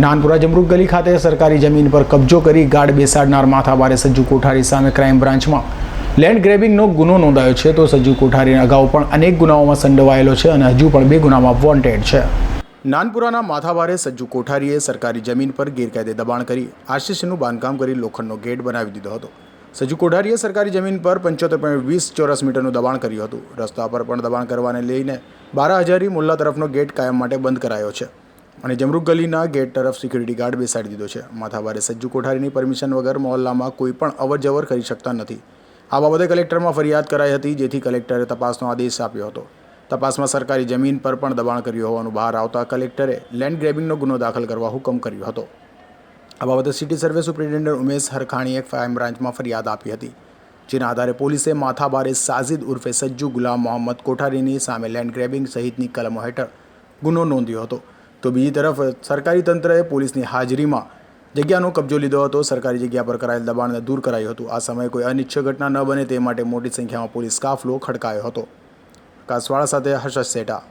નાનપુરા જમરૂક ગલી ખાતે સરકારી જમીન પર કબજો કરી ગાઢ બેસાડનાર માથાભારે સજ્જુ કોઠારી સામે ક્રાઇમ બ્રાન્ચમાં. લેન્ડ ગ્રેબિંગનો ગુનો નોંધાયો છે, તો સજ્જુ કોઠારી અગાઉ પણ અનેક ગુનાઓમાં સંડોવાયેલો છે અને હજુ પણ બે ગુનામાં વોન્ટેડ છે. નાનપુરાના માથાભારે સજ્જુ કોઠારીએ સરકારી જમીન પર ગેરકાયદે દબાણ કરી આરસીસીનું બાંધકામ કરી લોખંડનો ગેટ બનાવી દીધો હતો. સજ્જુ કોઠારીએ સરકારી જમીન પર પંચોતેર પોઈન્ટ વીસ ચોરસ મીટરનું દબાણ કર્યું હતું. રસ્તા પર પણ દબાણ કરવાને લઈને બારા હજારી મુલ્લા તરફનો ગેટ કાયમ માટે બંધ કરાયો છે. અને જમરૂક ગલીના ગેટ તરફ સિક્યુરિટી ગાર્ડ બેસાડી દીધો છે. માથાભારે સજ્જુ કોઠારીની પરમિશન વગર મોહલ્લામાં કોઈ પણ અવર જવર કરી શકતા નથી. આ બાબતે કલેક્ટરમાં ફરિયાદ કરાઈ હતી, જેથી કલેક્ટરે તપાસનો આદેશ આપ્યો હતો. તપાસમાં સરકારી જમીન પર પણ દબાણ કર્યું હોવાનું બહાર આવતા કલેક્ટરે લેન્ડ ગ્રેબિંગનો ગુનો દાખલ કરવા હુકમ કર્યો હતો. આ બાબતે સિટી સર્વે સુપ્રિન્ટેન્ડન્ટ ઉમેશ હરખાણીએ ક્રાઇમ બ્રાન્ચમાં ફરિયાદ આપી હતી, જેના આધારે પોલીસે માથાભારે સાજિદ ઉર્ફે સજ્જુ ગુલામ મોહમ્મદ કોઠારીની સામે લેન્ડ ગ્રેબિંગ સહિતની કલમો હેઠળ ગુનો નોંધ્યો હતો. તો બીજી તરફ, સરકારી તંત્રએ પોલીસની હાજરીમાં જગ્યાનો કબજો લીધો હતો. સરકારી જગ્યા પર કરાયેલ દબાણને દૂર કરાયું હતું. આ સમયે કોઈ અનિચ્છ ઘટના ન બને તે માટે મોટી સંખ્યામાં પોલીસ કાફલો ખડકાયો હતો. કાસવાળા સાથે હર્ષદ સેઠા